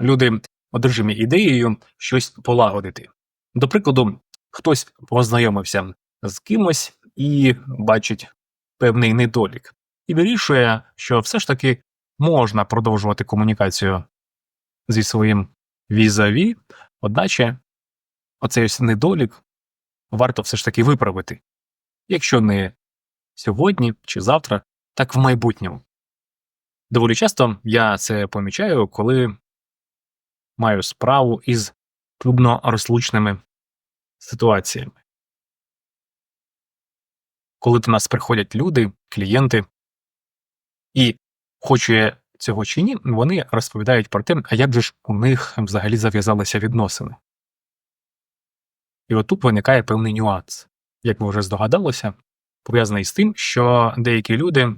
люди одержимі ідеєю щось полагодити. До прикладу, хтось познайомився з кимось і бачить певний недолік, і вирішує, що все ж таки можна продовжувати комунікацію зі своїм візаві, одначе оцей ось недолік варто все ж таки виправити, якщо не сьогодні чи завтра, так в майбутньому. Доволі часто я це помічаю, коли маю справу із трудно розлучними ситуаціями. Коли до нас приходять люди, клієнти, і хоче цього чи ні, вони розповідають про те, а як же ж у них взагалі зав'язалися відносини. І отут виникає певний нюанс, як ви вже здогадалися, пов'язаний з тим, що деякі люди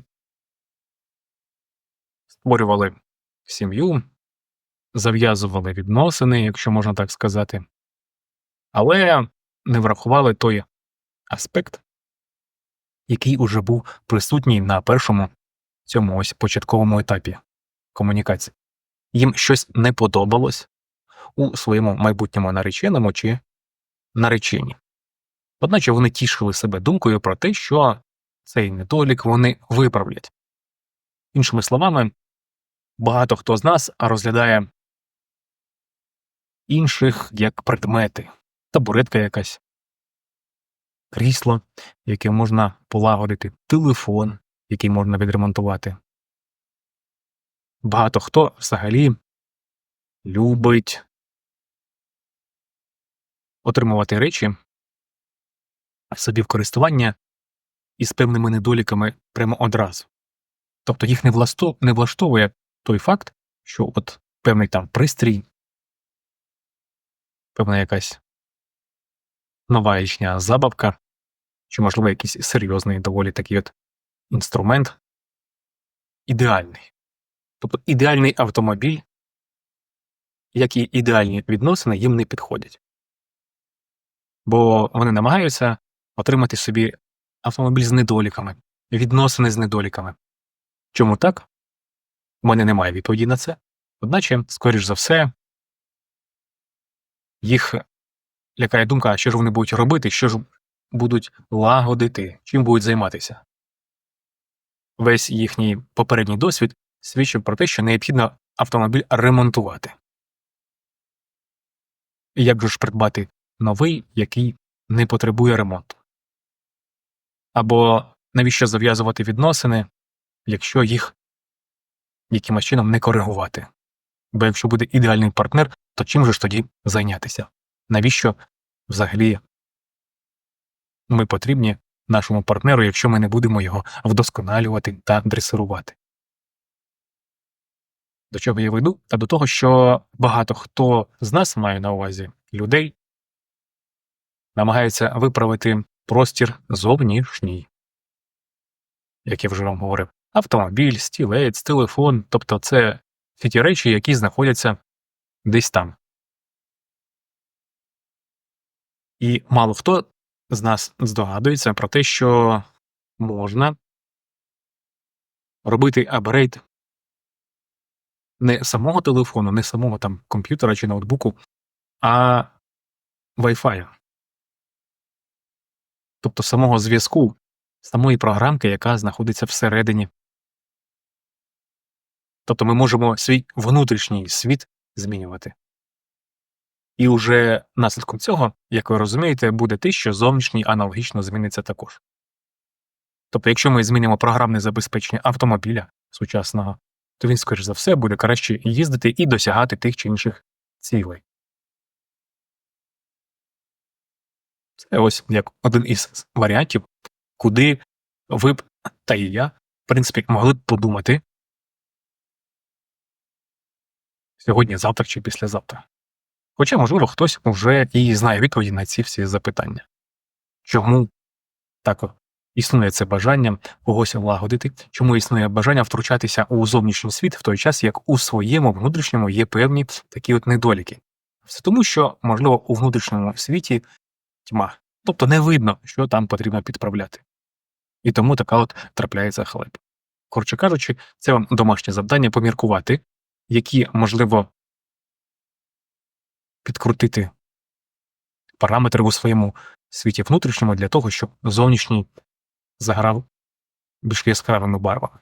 створювали сім'ю, зав'язували відносини, якщо можна так сказати, але не врахували той аспект, який уже був присутній на першому цьому ось початковому етапі комунікації. Їм щось не подобалось у своєму майбутньому нареченому чи нареченні. Одначе вони тішили себе думкою про те, що цей недолік вони виправлять. Іншими словами, багато хто з нас розглядає інших як предмети, табуретка якась, крісло, яке можна полагодити, телефон, який можна відремонтувати. Багато хто взагалі любить отримувати речі собі в користування із певними недоліками прямо одразу. Тобто їх не, влаштовує той факт, що от певний там пристрій, певна якась нова річня забавка, чи, можливо, якийсь серйозний доволі такий от інструмент ідеальний. Тобто ідеальний автомобіль, як і ідеальні відносини їм не підходять. Бо вони намагаються отримати собі автомобіль з недоліками, відносини з недоліками. Чому так? У мене немає відповіді на це. Одначе, скоріш за все, їх лякає думка, що ж вони будуть робити, що ж будуть лагодити, чим будуть займатися. Весь їхній попередній досвід свідчив про те, що необхідно автомобіль ремонтувати. Як же ж придбати новий, який не потребує ремонту? Або навіщо зав'язувати відносини, якщо їх якимось чином не коригувати? Бо якщо буде ідеальний партнер, то чим же ж тоді зайнятися? Навіщо взагалі ми потрібні нашому партнеру, якщо ми не будемо його вдосконалювати та дресирувати? До чого я веду? Та до того, що багато хто з нас має на увазі людей, намагається виправити простір зовнішній, як я вже вам говорив, автомобіль, стілець, телефон, тобто це всі ті речі, які знаходяться десь там. І мало хто з нас здогадується про те, що можна робити апгрейд не самого телефону, не самого там комп'ютера чи ноутбуку, а Wi-Fi. Тобто самого зв'язку, самої програмки, яка знаходиться всередині. Тобто ми можемо свій внутрішній світ змінювати. І уже наслідком цього, як ви розумієте, буде те, що зовнішній аналогічно зміниться також. Тобто, якщо ми змінимо програмне забезпечення автомобіля сучасного, то він, скоріш за все, буде краще їздити і досягати тих чи інших цілей. Це ось як один із варіантів, куди ви б та і я, в принципі, могли б подумати сьогодні, завтра чи післязавтра. Хоча, можливо, хтось вже і знає відповіді на ці всі запитання. Чому так існує це бажання когось лагодити, чому існує бажання втручатися у зовнішній світ в той час, як у своєму внутрішньому є певні такі от недоліки? Все тому, що, можливо, у внутрішньому світі тьма, тобто не видно, що там потрібно підправляти. І тому така от трапляється халеп. Коротше кажучи, це вам домашнє завдання поміркувати, які можливо підкрутити параметри у своєму світі внутрішньому для того, щоб зовнішній заграв більш яскравими барвами.